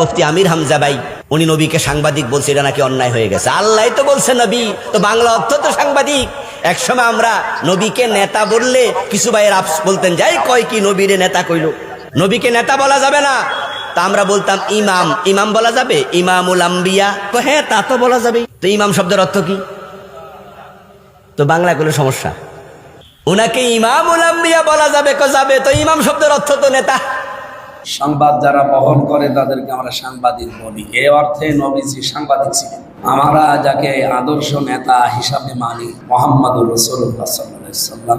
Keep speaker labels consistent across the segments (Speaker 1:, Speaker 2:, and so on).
Speaker 1: মুফতি আমির হামজা ভাই, উনি নবীকে সাংবাদিক বলছে, এটা নাকি অন্যায় হয়ে গেছে। আল্লাহ তো বলছে, নবী, তো বাংলা অর্থ তো সাংবাদিক। একসময় আমরা নবীকে নেতা বললে কিছু ভাইয়ের আপস বলতেন, যাই কয় কি নবীরে নেতা কইল। নবীকে নেতা বলা যাবে না। তা আমরা বলতাম, ইমাম। ইমাম বলা যাবে? ইমামুল আম্বিয়া। হ্যাঁ তা তো বলা যাবে তো ইমাম শব্দের অর্থ কি? তো বাংলা কোনো সমস্যা? ওনাকে ইমামুল আম্বিয়া বলা যাবে, কো যাবে? তো ইমাম শব্দের অর্থ তো নেতা।
Speaker 2: সংবাদ যারা বহন করে, তাদেরকে আমরা সাংবাদিক বলি। এ অর্থে নবীজি সাংবাদিক ছিলেন। আমরা যাকে আদর্শ নেতা হিসাবে মানি, মোহাম্মদুর রসুল্লাহ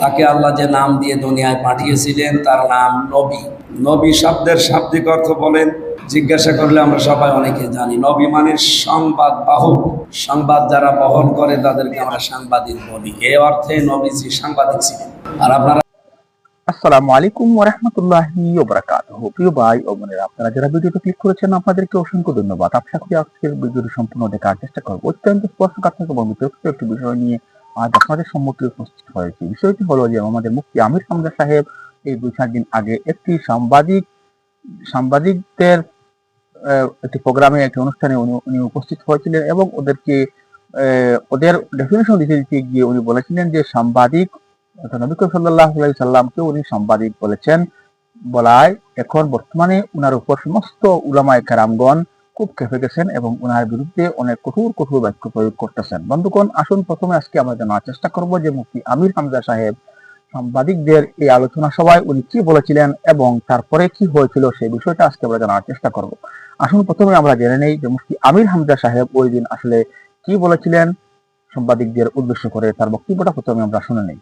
Speaker 2: তাকে আল্লাহ যে নাম দিয়ে দুনিয়ায় পাঠিয়েছিলেন, তার নাম নবী। নবী শব্দের শাব্দিক অর্থ বলেন, জিজ্ঞাসা করলে আমরা সবাই অনেকে জানি, নবী মানে সংবাদ বাহক সংবাদ যারা বহন করে, তাদেরকে আমরা সাংবাদিক বলি। এ অর্থে নবীজি সাংবাদিক ছিলেন। আর আপনারা
Speaker 3: আসসালামু আলাইকুম ওরহমতুল্লাহি ওবরাকাতুহ। প্রিয় ভাই ও বোনেরা, আপনারা যারা ভিডিওতে ক্লিক করেছেন, আপনাদেরকে অসংখ্য ধন্যবাদ। আশা করি আজকের ভিডিওটি সম্পূর্ণ দেখার চেষ্টা করব। অত্যন্ত স্পর্শকাত্মক এবং বিতর্কিত একটি বিষয় নিয়ে আজ আপনাদের সম্মুখে উপস্থিত হয়েছে। বিষয়টি হলো যে, আমাদের মুফতি আমির হামজা সাহেব এই দুই চার দিন আগে একটি সাংবাদিক, সাংবাদিকদের একটি প্রোগ্রামে, একটি অনুষ্ঠানে উনি উপস্থিত হয়েছিলেন এবং ওদেরকে ওদের ডেফিনেশন দিতে দিতে গিয়ে উনি বলেছিলেন যে, সাংবাদিক অর্থাৎ নবী সাল্লাহ সাল্লামকে উনি সাংবাদিক বলেছেন, বলায় এখন বর্তমানে উনার উপর সমস্ত উলামায় কারামগণ খুব খেপে গেছেন এবং উনার বিরুদ্ধে অনেক কঠোর কঠোর বাক্য প্রয়োগ করতেছেন। বন্ধুগণ, আসুন প্রথমে আজকে আমরা জানার চেষ্টা করব যে মুফতি আমির হামজা সাহেব, সাংবাদিকদের এই আলোচনা সভায় উনি কি বলেছিলেন এবং তারপরে কি হয়েছিল সেই বিষয়টা আজকে আমরা জানার চেষ্টা করব। আসুন প্রথমে আমরা জেনে নেই যে মুফতি আমির হামজা সাহেব ওই দিন আসলে কি বলেছিলেন, সাংবাদিকদের উদ্দেশ্য করে তার বক্তব্যটা প্রথমে আমরা শুনে নেই।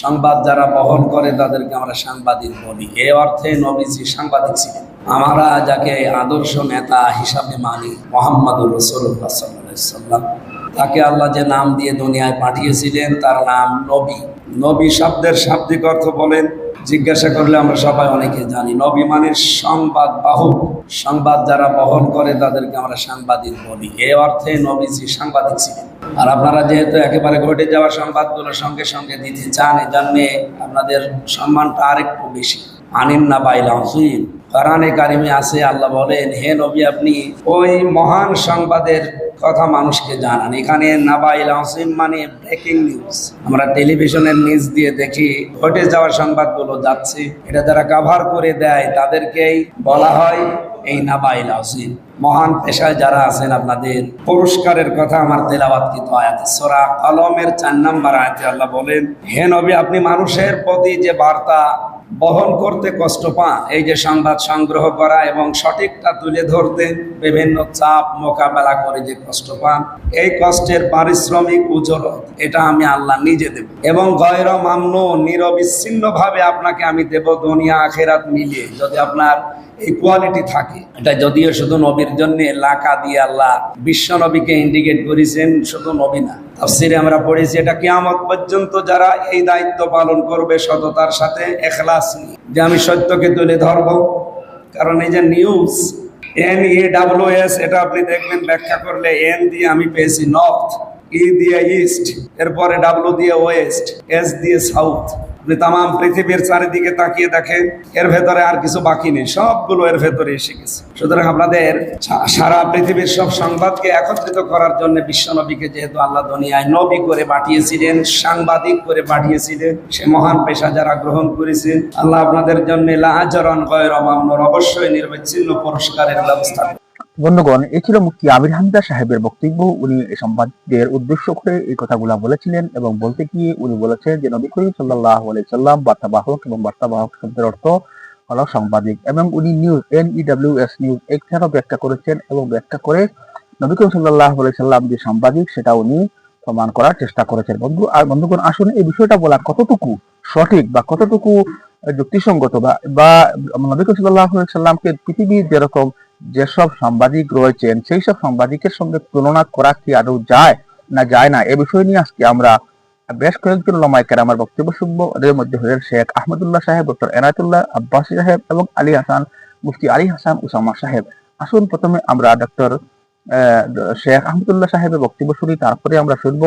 Speaker 2: সংবাদ যারা বহন করে তাদেরকে আমরা সাংবাদিক বলি। এ অর্থে নবীজি সাংবাদিক ছিলেন। আমরা যাকে আদর্শ নেতা হিসাবে মানি, মোহাম্মদুর রসুল্লাহ সাল্লাম। তাকে আল্লাহ যে নাম দিয়ে দুনিয়ায় পাঠিয়েছিলেন, তার নাম নবী। নবী শব্দের শাব্দিক অর্থ বলেন, জিজ্ঞাসা করলে আমরা সবাই অনেকে জানি, নবী মানে সংবাদ বাহক সংবাদ যারা বহন করে তাদেরকে আমরা সাংবাদিক বলি। এ অর্থে নবীজি সাংবাদিক ছিলেন। আর আপনারা যেহেতু একেবারে ঘটে যাওয়া সংবাদগুলো সঙ্গে সঙ্গে দিতে চান, এই জন্যে আপনাদের সম্মানটা আরেকটু বেশি। আনিন না বাইলা হুসুইন কোরআনে কারিমে আছে, আল্লাহ বলেন, হে নবী, আপনি ওই মহান সংবাদের কথা মানুষকে জানান। এখানে নাবাইল হাসিম মানে ব্রেকিং নিউজ আমরা টেলিভিশনের নিউজ দিয়ে দেখি, ঘটে যাওয়া সংবাদগুলো যাচ্ছে। এটা যারা কাভার করে দেয়, তাদেরকেই বলা হয় এই নাবাইল হাসিম মহান পেশায় যারা আছেন আপনাদের, পুরস্কারের কথা আমার তেলাবাতকৃত আয়াতে সোরা কলমের চার নাম্বার আয়াতে আল্লাহ বলেন, হে নবী, আপনি মানুষের প্রতি যে বার্তা বহন করতে কষ্ট পান, এই যে সংবাদ সংগ্রহ করা এবং সঠিকটা তুলে ধরতে বিভিন্ন চাপ মোকাবেলা করে যে কষ্ট পান, এই কষ্টের পারিশ্রমিক উজরত, এটা আমি আল্লাহ নিজে দেব এবং গয়র মামন নিরবিচ্ছিন্ন ভাবে আপনাকে আমি দেব দুনিয়া আখেরাত মিলিয়ে। যদি আপনার এই কোয়ালিটি থাকে। এটা যদিও শুধু নবীর জন্য, লাকা দিয়ে আল্লাহ বিশ্ব নবীকে ইন্ডিকেট করেছেন, শুধু নবী না। তাফসিরে আমরা পড়েছি, এটা কিয়ামত পর্যন্ত যারা এই দায়িত্ব পালন করবে সততার সাথে এখলাস নিয়ে। যে আমি সত্যকে তুলে ধরব, কারণ এই যে news N E W S এটা আপনি দেখবেন, ব্যাখ্যা করলে এন দিয়ে আমি পেয়েছি নর্থ ই দিয়ে ইস্ট এরপরে ডাব্লিউ দিয়ে ওয়েস্ট এস দিয়ে সাউথ আপনি তাম পৃথিবীর চারিদিকে তাকিয়ে দেখেন, এর ভেতরে আর কিছু বাকি নেই, সবগুলো এর ভেতরে এসে গেছে সুতরাং আপনাদের সারা পৃথিবীর সব সংবাদকে একত্রিত করার জন্য বিশ্বনবীকে যেহেতু আল্লাহ দুনিয়ায় নবী করে পাঠিয়েছিলেন, সাংবাদিক করে পাঠিয়েছিলেন, সে মহান পেশা যারা গ্রহণ করেছেন আল্লাহ আপনাদের জন্য লাহাজরণ গয়ের অমামনর অবশ্যই নির্বিচ্ছিন্ন পুরস্কারের ব্যবস্থা।
Speaker 3: বন্ধুগণ এই ছিল মুফতি আমির হামজা সাহেবের বক্তব্য। উনি এই সংবাদদের উদ্দেশ্য করে এই কথাগুলা বলেছিলেন এবং বলতে গিয়ে উনি বলেছেন যে, নবী করিম সাল্লাহ সাল্লাম বার্তাবাহক এবং বার্তাবাহক শব্দের অর্থ হলো সাংবাদিক এবং উনি news N E W S news এখানেও ব্যাখ্যা করেছেন এবং ব্যাখ্যা করে নবী করিম সাল্লাহ সাল্লাম যে সাংবাদিক, সেটা উনি প্রমাণ করার চেষ্টা করেছেন। বন্ধু, আর বন্ধুগণ, আসুন এই বিষয়টা বলা কতটুকু সঠিক বা কতটুকু যুক্তিসঙ্গত বা বা নবী করিম সাল্লাহ সাল্লামকে পৃথিবীর যেরকম যেসব সাংবাদিক রয়েছেন, সেই সব সাংবাদিকের সঙ্গে তুলনা করা কি আদৌ যায় না যায় না? এ বিষয় নিয়ে আজকে আমরা বেশ কয়েকজন লমাইকার আমার বক্তব্য শুনব। ওদের মধ্যে হলেন শেখ আহমদুল্লাহ সাহেব, ডক্টর এনায়তুল্লাহ আব্বাসী সাহেব এবং আলী হাসান, মুফতি আলী হাসান উসামা সাহেব। আসুন প্রথমে আমরা ডক্টর শেখ আহমদুল্লাহ সাহেবের বক্তব্য শুনি, তারপরে আমরা শুনব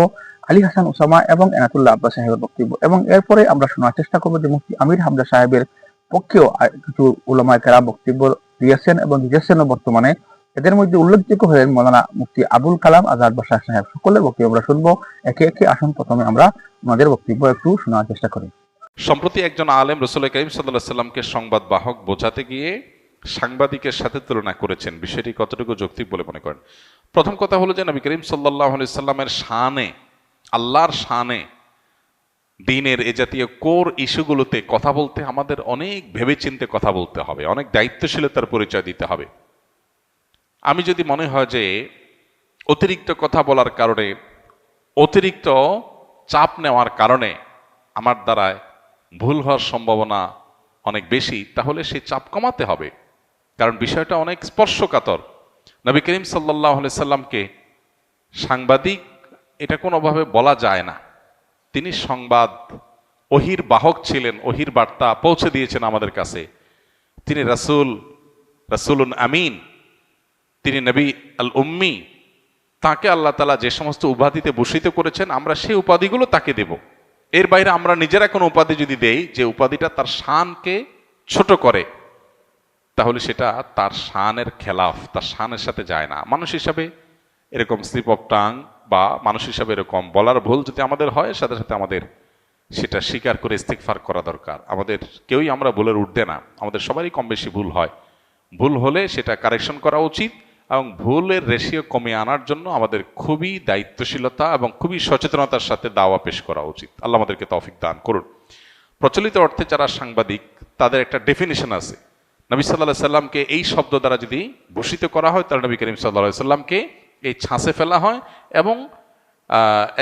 Speaker 3: আলী হাসান উসামা এবং এনাতুল্লাহ আব্বাস সাহেবের বক্তব্য। এবং এরপরে আমরা শোনার চেষ্টা করব যে মুফতি আমির হামজা সাহেবের পক্ষেও কিছু উলামায় কেরাম বক্তব্য দিয়েছেন এবং দিয়েছেন বর্তমানে এদের মধ্যে উল্লেখযোগ্য হলেন মৌলানা মুফতি আবুল কালাম আজাদ বাসার সাহেব। সকলের বক্তব্য আমরা শুনব। একে একে আসুন প্রথমে আমরা ওনাদের বক্তব্য একটু শোনার চেষ্টা করি।
Speaker 4: সম্প্রতি একজন আলেম রসুল করিম সাল্লাহ সাল্লামকে সংবাদ বাহক বোঝাতে গিয়ে সাংবাদিকের সাথে তুলনা করেছেন। বিষয়টি কতটুকু যৌক্তিক বলে মনে করেন? প্রথম কথা হলো যে নবী করিম সাল্লাহ সাল্লামের শানে, আল্লাহর শানে দিনের এ জাতীয় কোর ইস্যুগুলোতে কথা বলতে আমাদের অনেক ভেবেচিন্তে কথা বলতে হবে, অনেক দায়িত্বশীলতার পরিচয় দিতে হবে। আমি যদি মনে হয় যে অতিরিক্ত কথা বলার কারণে, অতিরিক্ত চাপ নেওয়ার কারণে আমার দ্বারায় ভুল হওয়ার সম্ভাবনা অনেক বেশি, তাহলে সেই চাপ কমাতে হবে। কারণ বিষয়টা অনেক স্পর্শকাতর। নবী করিম সাল্লাহ সাল্লামকে সাংবাদিক এটা কোনোভাবে বলা যায় না। তিনি সংবাদ ওহির বাহক ছিলেন ওহির বার্তা পৌঁছে দিয়েছেন আমাদের কাছে। তিনি রাসূল, রাসূলুন আমিন, তিনি নবী আল উম্মি, তাকে আল্লাহ তালা যে সমস্ত উপাধিতে ভূষিত করেছেন, আমরা সেই উপাধিগুলো তাকে দেব। এর বাইরে আমরা নিজেরা কোনো উপাধি যদি দেই, যে উপাধিটা তার শানকে ছোট করে, তাহলে সেটা তার শানের খেলাফ, তার শানের সাথে যায় না। মানুষ হিসাবে এরকম স্লিপ অফ টাং বা মানুষ হিসাবে এরকম বলার ভুল যদি আমাদের হয়, সাথে সাথে আমাদের সেটা স্বীকার করে ইস্তেকফার করা দরকার। আমাদের কেউই আমরা ভুলের উঠতে না, আমাদের সবারই কম বেশি ভুল হয়। ভুল হলে সেটা কারেকশন করা উচিত এবং ভুলের রেশিও কমিয়ে আনার জন্য আমাদের খুবই দায়িত্বশীলতা এবং খুবই সচেতনতার সাথে দাওয়া পেশ করা উচিত। আল্লাহ আমাদেরকে তৌফিক দান করুন। প্রচলিত অর্থে যারা সাংবাদিক, তাদের একটা ডেফিনেশন আছে। নবী সাল্লাহ সাল্লামকে এই শব্দ দ্বারা যদি ভূষিত করা হয়, তাহলে নবী করিম সাল্লাহ সাল্লামকে এই ছাঁচে ফেলা হয় এবং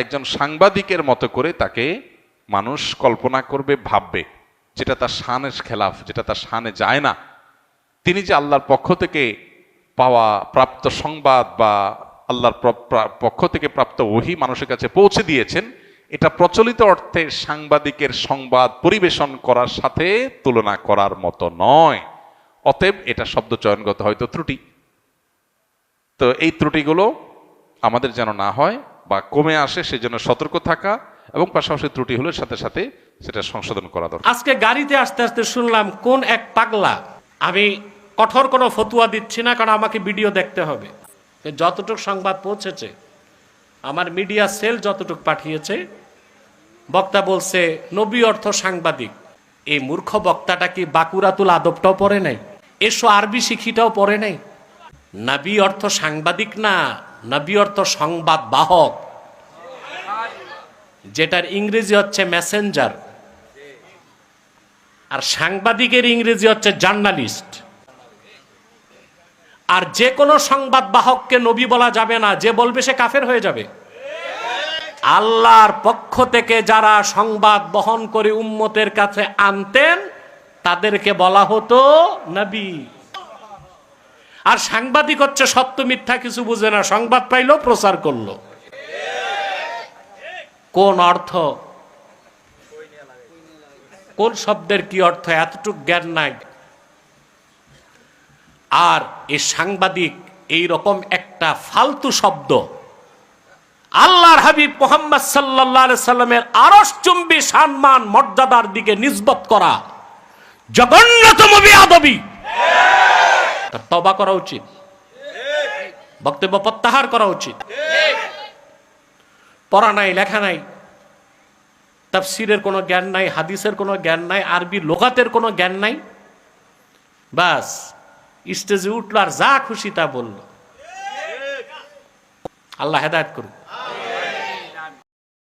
Speaker 4: একজন সাংবাদিকের মতো করে তাকে মানুষ কল্পনা করবে, ভাববে, যেটা তার শানের খেলাফ, যেটা তার শানে যায় না। তিনি যে আল্লাহর পক্ষ থেকে পাওয়া প্রাপ্ত সংবাদ বা আল্লাহর পক্ষ থেকে প্রাপ্ত ওহি মানুষের কাছে পৌঁছে দিয়েছেন, এটা প্রচলিত অর্থে সাংবাদিকের সংবাদ পরিবেশন করার সাথে তুলনা করার মতো নয়। অতএব এটা শব্দ চয়নগত হয়তো ত্রুটি। তো এই ত্রুটিগুলো আমাদের যেন না হয় বা কমে আসে, সেজন্য সতর্ক থাকা এবং পাশাপাশি ত্রুটি হলে সাথে সাথে সেটা সংশোধন করা দরকার।
Speaker 5: আজকে গাড়িতে আসতে আসতে শুনলাম, কোন এক পাগলা, আমি কঠোর কোনো ফতুয়া দিচ্ছি না, কারণ আমাকে ভিডিও দেখতে হবে। যতটুক সংবাদ পৌঁছেছে, আমার মিডিয়া সেল যতটুক পাঠিয়েছে, বক্তা বলছে, নবী অর্থ সাংবাদিক। এই মূর্খ বক্তাটা কি বাকুরাতুল আদবটাও পড়ে নাই? এসো আরবি শিখিটাও পড়ে নাই? নাবি অর্থ সাংবাদিক না, নাবি অর্থ সংবাদ বাহক। যেটার ইংরেজি হচ্ছে মেসেঞ্জার। আর সাংবাদিকের ইংরেজি হচ্ছে জার্নালিস্ট। আর যে কোনো সংবাদ বাহককে নবী বলা যাবে না, যে বলবে সে কাফের হয়ে যাবে। আল্লাহর পক্ষ থেকে যারা সংবাদ বহন করে উম্মতের কাছে আনতেন, তাদেরকে বলা হতো নবী। আর সাংবাদিক হচ্ছে সত্য মিথ্যা কিছু বুঝে না। সংবাদ পাইলো, প্রচার করল। কোন অর্থ? কোন শব্দের কি অর্থ? এতটুক জ্ঞান নাই। আর এই সাংবাদিক এই রকম একটা ফালতু শব্দ। আল্লাহর হাবিব মোহাম্মদ সাল্লাহ সাল্লামের আরসচুম্বী সম্মান মর্যাদার দিকে নিসবত করা। জঘন্যতম বিয়াদবি তার তবা করা উচিত। বক্তব্য প্রত্যাহার করা উচিত। পড়া নাই, লেখা নাই, তাফসিরের কোনো জ্ঞান নাই, হাদিসের কোনো জ্ঞান নাই, আরবি লোকাতের কোনো জ্ঞান নাই। বাস, স্টেজে উঠল আর যা খুশি তা বলল। আল্লাহ হেদায়ত করুন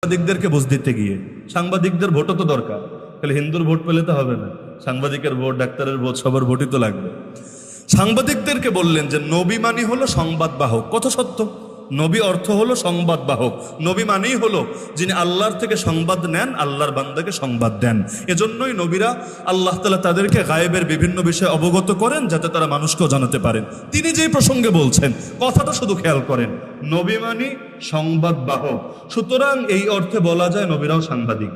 Speaker 6: সাংবাদিকদেরকে বুঝ দিতে গিয়ে, সাংবাদিকদের ভোটও তো দরকার। তাহলে হিন্দুর ভোট পেলে তো হবে না। সাংবাদিকের ভোট, ডাক্তারের ভোট, সবার ভোটই তো লাগবে। সাংবাদিকদেরকে বললেন যে নবী মানি হলো সংবাদ বাহক কত সত্য? নবী অর্থ হলো সংবাদ বাহক নবী মানেই হলো যিনি আল্লাহর থেকে সংবাদ নেন, আল্লাহর বান্দাকে সংবাদ দেন। এজন্যই নবীরা আল্লাহ তালা তাদেরকে গায়েবের বিভিন্ন বিষয়ে অবগত করেন যাতে তারা মানুষকেও জানাতে পারেন। তিনি যেই প্রসঙ্গে বলছেন, কথাটা শুধু খেয়াল করেন, নবী মানি সংবাদ বাহক সুতরাং এই অর্থে বলা যায় নবীরাও সাংবাদিক।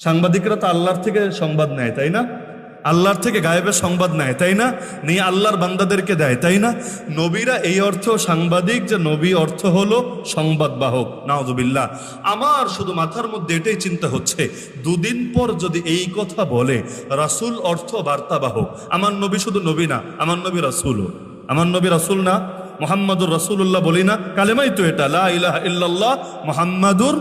Speaker 6: সাংবাদিকরা তো আল্লাহর থেকে সংবাদ নেয়, তাই না? আল্লাহর থেকে গায়েবের সংবাদ নেয়, তাই না? নিয়ে আল্লাহর বান্দাদেরকে দেয়, তাই না? নবীরা এই অর্থ সাংবাদিক যে নবী অর্থ হলো সংবাদ বাহক নাওজবিল্লাহ আমার শুধু মাথার মধ্যে এটাই চিন্তা হচ্ছে, দুদিন পর যদি এই কথা বলে, রাসূল অর্থ বার্তাবাহক। আমার নবী শুধু নবী না, আমার নবী রাসূলও আমার নবী রাসূল না, মোহাম্মদুর রাসূলুল্লাহ বলি না, কালেমাই তো এটা লাহ মোহাম্মদুর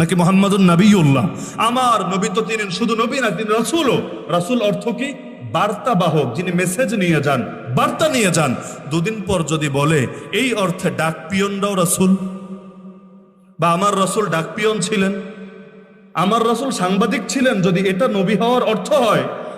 Speaker 6: নাকি মোহাম্মদুর নবীউল্লাহ? আমার নবী তো তিনি শুধু নবী না, তিনি রাসূলও। রাসূল অর্থ কি? বার্তা বাহক, যিনি মেসেজ নিয়ে যান, বার্তা নিয়ে যান। দুদিন পর যদি বলে, এই অর্থে ডাক পিয়নরাও রাসূল। বা, আমার রসুল ডাক পিয়ন ছিলেন। আমার রসুল সাংবাদিক ছিলেন, যদি এটা নবী হওয়ার অর্থ হয়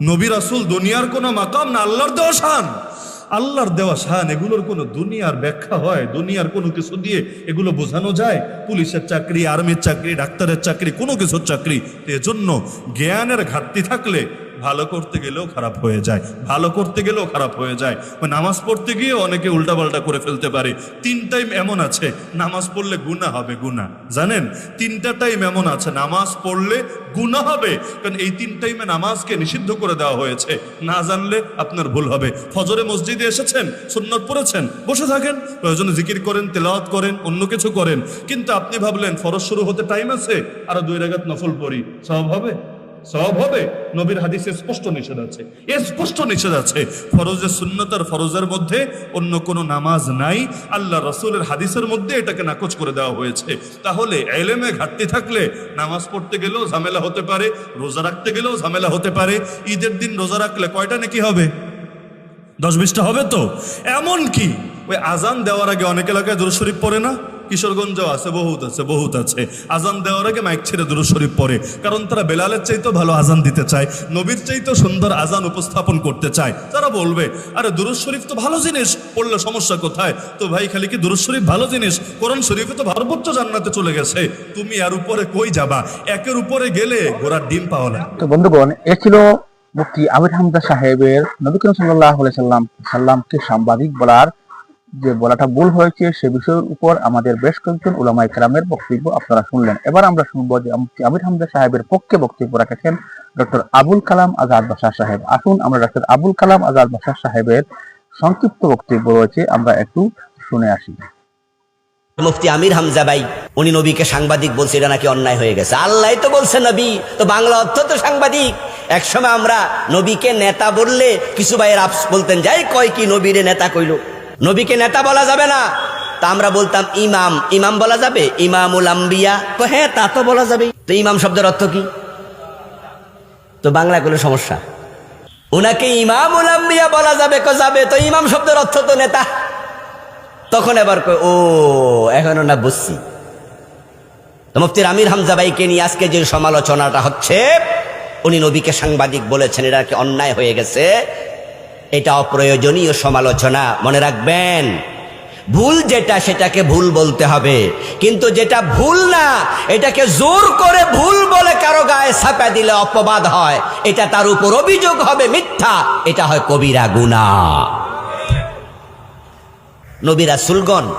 Speaker 6: নবী রাসুল দুনিয়ার কোনো মাকাম না, আল্লাহর দেওয়া শান। আল্লাহর দেওয়া শান, এগুলোর কোনো দুনিয়ার ব্যাখ্যা হয়, দুনিয়ার কোনো কিছু দিয়ে এগুলো বোঝানো যায়। পুলিশের চাকরি, আর্মির চাকরি, ডাক্তারের চাকরি, কোনো কিছুর চাকরি। এজন্য জ্ঞানের ঘাটতি থাকলে ভালো করতে গেলেও খারাপ হয়ে যায়, ভালো করতে গেলেও খারাপ হয়ে যায়। নামাজ পড়তে গিয়ে অনেকে উল্টাপাল্টা করে ফেলতে পারে। তিন টাইম এমন আছে, নামাজ পড়লে গুণা হবে গুণা জানেন? তিনটা টাইম এমন আছে, নামাজ পড়লে গুণা হবে। কারণ এই তিন টাইমে নামাজকে নিষিদ্ধ করে দেওয়া হয়েছে। না জানলে আপনার ভুল হবে। ফজরে মসজিদে এসেছেন, সুন্নত পড়েছেন, বসে থাকেন, প্রয়োজনে জিকির করেন, তেলাওয়াত করেন, অন্য কিছু করেন। কিন্তু আপনি ভাবলেন, ফরজ শুরু হতে টাইম আছে, আরও দুই রাগাত নফল পড়ি। সব হবে? সব হবে, নবীর হাদিসে স্পষ্ট নিষেধ আছে। এ স্পষ্ট নিষেধ আছে। ফরজের সুন্নতার ফরজের মধ্যে অন্য কোনো নামাজ নাই। আল্লাহ রসুলের হাদিসের মধ্যে এটাকে নাকচ করে দেওয়া হয়েছে। তাহলে এলেমে ঘাটতি থাকলে নামাজ পড়তে গেলেও ঝামেলা হতে পারে, রোজা রাখতে গেলেও ঝামেলা হতে পারে। ঈদের দিন রোজা রাখলে কয়টা নাকি হবে? দশ বিশটা হবে তো? এমন কি ওই আজান দেওয়ার আগে অনেক এলাকায় দুরুদ শরীফ পড়ে না? কিশোরগঞ্জও আছে, বহুত আছে বহুত আছে। আজান দেওয়ার আগে মাইক ছেড়ে দুরুদ শরীফ পড়ে। কারণ তারা বেলালের চাইতেও ভালো আজান দিতে চায়, নবীর চাইতেও সুন্দর আজান উপস্থাপন করতে চায়। তারা বলবে, আরে দুরুদ শরীফ তো ভালো জিনিস, পড়লে সমস্যা কোথায়? তো ভাই খালি কি দুরুদ শরীফ ভালো জিনিস? কোরআন শরীফে তো সর্বোচ্চ জান্নাতে চলে গেছে। তুমি আর উপরে কই যাবা? একের উপরে গেলে ঘোড়ার ডিম পাওয়া না
Speaker 3: তো বন্ধুগণ, এ ছিল মুফতি আমির হামজা সাহেবের নবী করিম সাল্লাহ সাল্লাম সাল্লামকে সাংবাদিক বলার যে বলাটা ভুল হয়েছে সে বিষয়ের উপর আমাদের বেশ কয়েকজন উলামাই কেরামের বক্তব্য আপনারা শুনলেন। এবার আমরা শুনব যে আমির হামজা সাহেবের পক্ষে বক্তব্য রাখেছেন ডক্টর আবুল কালাম আজাদ বাসার সাহেব। আসুন আমরা ডক্টর আবুল কালাম আজাদ বাসার সাহেবের সংক্ষিপ্ত বক্তব্য রয়েছে, আমরা একটু শুনে আসি।
Speaker 1: মুফতি আমির হামজা ভাই, উনি নবীকে সাংবাদিক বলছে, এটা নাকি অন্যায় হয়ে গেছে। আল্লাহ তো বলছে নবী, তো বাংলা অর্থ তো সাংবাদিক। একসময় আমরা নবীকে নেতা বললে কিছু ভাইয়ের আপস বলতেন, যাই কয় কি নবীরে নেতা কইল। নবীকে নেতা বলা যাবে না। তা আমরা বলতাম ইমাম। ইমাম বলা যাবে? ইমামুল আম্বিয়া। হ্যাঁ তা তো বলা যাবে তো ইমাম শব্দের অর্থ কি? তো বাংলা কোনো সমস্যা? ওনাকে ইমামুল আম্বিয়া বলা যাবে কো যাবে? তো ইমাম শব্দের অর্থ তো নেতা। তখন এবার ও, এখনও না বুঝছি। মুফতির আমির হামজা ভাইকে নিয়ে আজকে যে সমালোচনাটা হচ্ছে, উনি নবীকে সাংবাদিক বলেছেন এটা কি অন্যায় হয়ে গেছে? এটা অপ্রয়োজনীয় সমালোচনা, মনে রাখবেন। ভুল যেটা, সেটাকে ভুল বলতে হবে। কিন্তু যেটা ভুল না, এটাকে জোর করে ভুল বলে কারও গায়ে ছাপা দিলে অপবাদ হয়। এটা তার উপর অভিযোগ হবে মিথ্যা। এটা হয় কবিরা গুণা। নবীরা সুলগন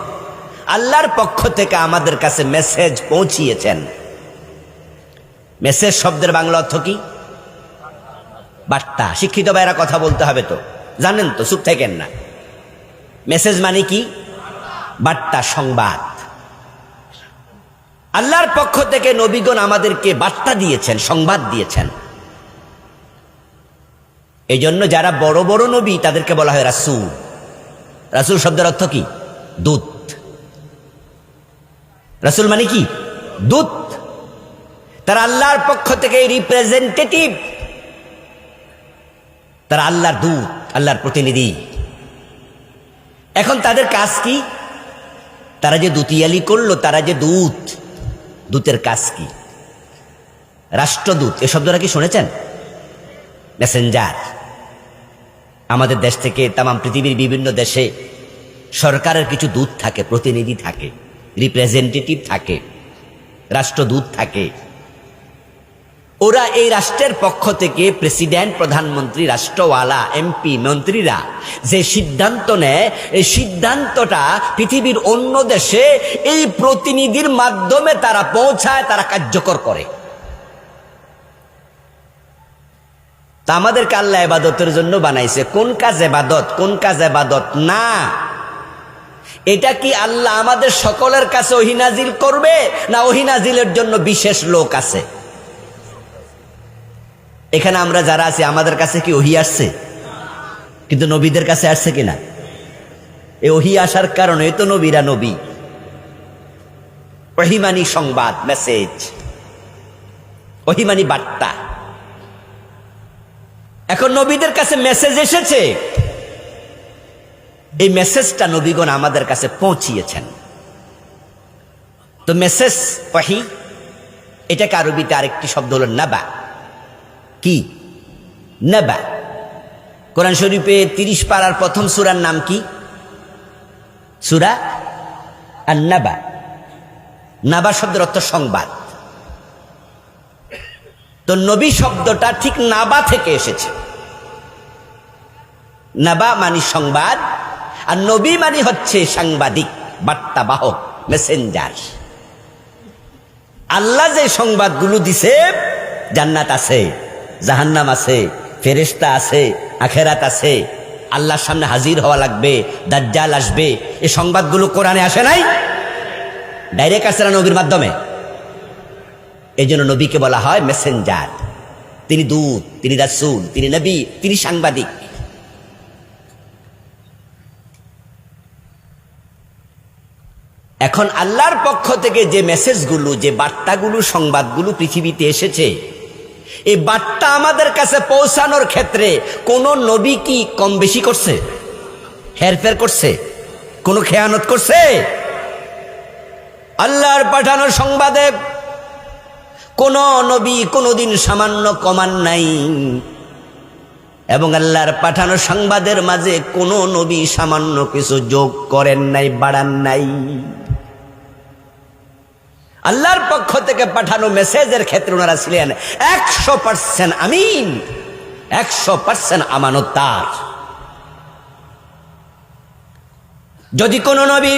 Speaker 1: আল্লাহর পক্ষ থেকে আমাদের কাছে মেসেজ পৌঁছিয়েছেন। মেসেজ শব্দের বাংলা অর্থ কি? বার্তা। শিক্ষিত ভাইরা কথা বলতে হবে তো। জানেন তো, চুপ থাকেন না। মেসেজ মানে কি? বার্তা, সংবাদ। আল্লাহর পক্ষ থেকে নবীগণ আমাদেরকে বার্তা দিয়েছেন, সংবাদ দিয়েছেন। এই জন্য যারা বড় বড় নবী, তাদেরকে বলা হয় রাসূল। রাসূল শব্দের অর্থ কি? দূত। রাসূল মানে কি? দূত। তারা আল্লাহর পক্ষ থেকে রিপ্রেজেন্টেটিভ তারা আল্লাহর দূত। আল্লাহর প্রতিনিধি। এখন তাদের কাজ কি? তারা যে দুতিয়ালি করল, তারা যে দূত, দূতের কাজ কি? রাষ্ট্রদূত, এ শব্দটা কি শুনেছেন? মেসেঞ্জার আমাদের দেশ থেকে তাম পৃথিবীর বিভিন্ন দেশে সরকারের কিছু দূত থাকে, প্রতিনিধি থাকে রিপ্রেজেন্টেটিভ থাকে, রাষ্ট্রদূত থাকে। ওরা এই রাষ্ট্রের পক্ষ থেকে প্রেসিডেন্ট, প্রধানমন্ত্রী, রাষ্ট্রওয়ালা, এমপি, মন্ত্রীরা যে সিদ্ধান্ত নেয়, এই সিদ্ধান্তটা পৃথিবীর অন্য দেশে এই প্রতিনিধির মাধ্যমে তারা পৌঁছায়, তারা কার্যকর করে। তা আমাদেরকে আল্লাহ এবাদতের জন্য বানাইছে। কোন কাজ এবাদত, কোন কাজ এবাদত না? এটা কি আল্লাহ আমাদের সকলের কাছে ওহিনাজিল করবে, না ওহিনাজিলের জন্য বিশেষ লোক আছে? এখানে আমরা যারা আছি, আমাদের কাছে কি ওহি আসছে? কিন্তু নবীদের কাছে আসছে কিনা? এই ওহি আসার কারণে তো নবীরা নবী। অহিমানি সংবাদ, মেসেজ। অহিমানি বার্তা। এখন নবীদের কাছে মেসেজ এসেছে। এই মেসেজটা নবীগণ আমাদের কাছে পৌঁছিয়েছেন। তো মেসেজ ওয়াহি এটাকে আরবিতে আরেকটি শব্দ হলো নাবা। কি? নাবা। কোরআন শরীফে তিরিশ পাড়ার প্রথম সুরার নাম কি? সুরা আর নাবা নাবা শব্দের অর্থ সংবাদ। তো নবী শব্দটা ঠিক নাবা থেকে এসেছে। নাবা মানি সংবাদ, আর নবী মানি হচ্ছে সাংবাদিক, বার্তাবাহক, মেসেঞ্জার। আল্লাহ যে সংবাদগুলো দিছে, জান্নাত আছে। জাহান্নাম আছে ফেরেস্তা আছে, আখেরাত আছে। আল্লাহর সামনে হাজির হওয়া লাগবে, দাজ্জাল আসবে। এই সংবাদগুলো কোরআনে আসে নাই? ডাইরেক্ট আসে না নবীর মাধ্যমে? এই জন্য নবীকে বলা হয় মেসেঞ্জার তিনি দূত, তিনি রাসুল, তিনি নবী, তিনি সাংবাদিক। এখন আল্লাহর পক্ষ থেকে যে মেসেজগুলো যে বার্তাগুলো, সংবাদগুলো পৃথিবীতে এসেছে এই বার্তা আমাদের কাছে পৌঁছানোর ক্ষেত্রে কোন নবী কি কম বেশি করছে? হেরফের করছে? কোনো খেয়ানত করছে? আল্লাহর পাঠানো সংবাদে কোন নবী কোনোদিন সামান্য কমান নাই। এবং আল্লাহর পাঠানো সংবাদের মাঝে কোন নবী সামান্য কিছু যোগ করেন নাই, বাড়ান নাই। আল্লাহর পক্ষ থেকে পাঠানো মেসেজের ক্ষেত্রে ওনারা ছিলেন একশো পার্সেন্ট আমিন, একশো পার্সেন্ট আমানতার যদি কোনো নবী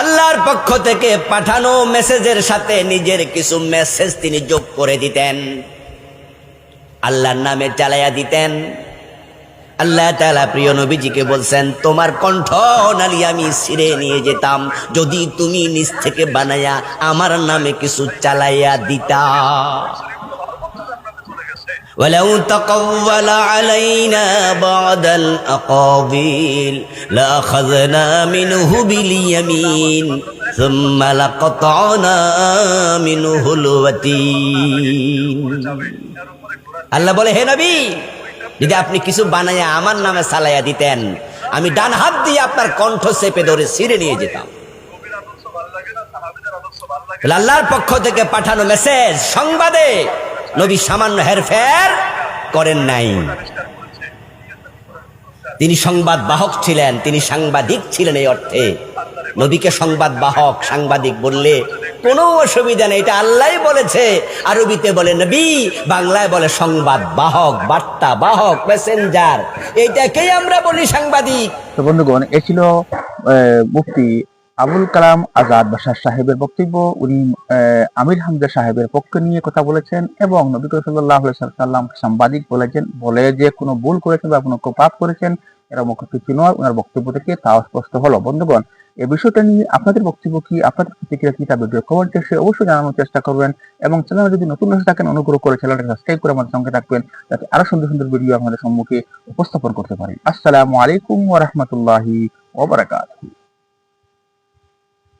Speaker 1: আল্লাহর পক্ষ থেকে পাঠানো মেসেজের সাথে নিজের কিছু মেসেজ তিনি যোগ করে দিতেন, আল্লাহর নামে চালাইয়া দিতেন আল্লাহ তালা প্রিয় নবীজিকে বলছেন তোমার কণ্ঠ নালি আমি ছিঁড়ে নিয়ে যেতাম যদি তুমি নিজ থেকে বানাইয়া আমার নামে কিছু চালাইয়া দিতা ولو تقول علينا بعض الأقاويل لأخذنا منه باليمين ثم لقطعنا منه الوتين আল্লাহ বলে হে নবী যদি আপনি কিছু বানাইয়া আমার নামে সালাইয়া দিতেন, আমি ডান হাত দিয়ে আপনার কণ্ঠ চেপে ধরে ছিঁড়ে নিয়ে যেতাম। তাহলে আল্লাহর পক্ষ থেকে পাঠানো মেসেজ সংবাদে নবী সামান্য হেরফের করেন নাই। তিনি সংবাদ বাহক ছিলেন, তিনি সাংবাদিক ছিলেন এই অর্থে। নবীকে সংবাদ বাহক, সাংবাদিক বললে কোনো অসুবিধা নেই, এটা আল্লাহ বলেছে। আরবিতে বলে নবী, বাংলায় বলে সংবাদ বাহক, বার্তা বাহক প্যাসেঞ্জার এইটাকেই আমরা বলি সাংবাদিক।
Speaker 3: তো বন্ধুগণ, এ ছিল মুফতি আবুল কালাম আজাদ বাসার সাহেবের বক্তব্য। উনি আমির হামজা সাহেবের পক্ষ নিয়ে কথা বলেছেন এবং নবী করিম সাল্লাহ সাল্লাম সাংবাদিক বলেছেন, বলে যে কোনো ভুল করেছেন বা কোনো পাপ করেছেন এরা মুখ্য কিছু নয়, ওনার বক্তব্য থেকে তাও স্পষ্ট হলো। বন্ধুগণ, এ বিষয়টা নিয়ে আপনাদের বক্তব্য কি, আপনাদের প্রতিক্রিয়া কি, তা ভিডিও কমেন্টে সে অবশ্যই জানানোর চেষ্টা করবেন। এবং চ্যানেলে যদি নতুন এসে থাকেন, অনুগ্রহ করে চ্যানেলটা সাবস্ক্রাইব করে আমাদের সঙ্গে থাকবেন, যাতে আরও সুন্দর সুন্দর ভিডিও আমাদের সম্মুখে উপস্থাপন করতে পারেন আসসালামু আলাইকুম ওরহমতুল্লাহি ওবরাকাতুহু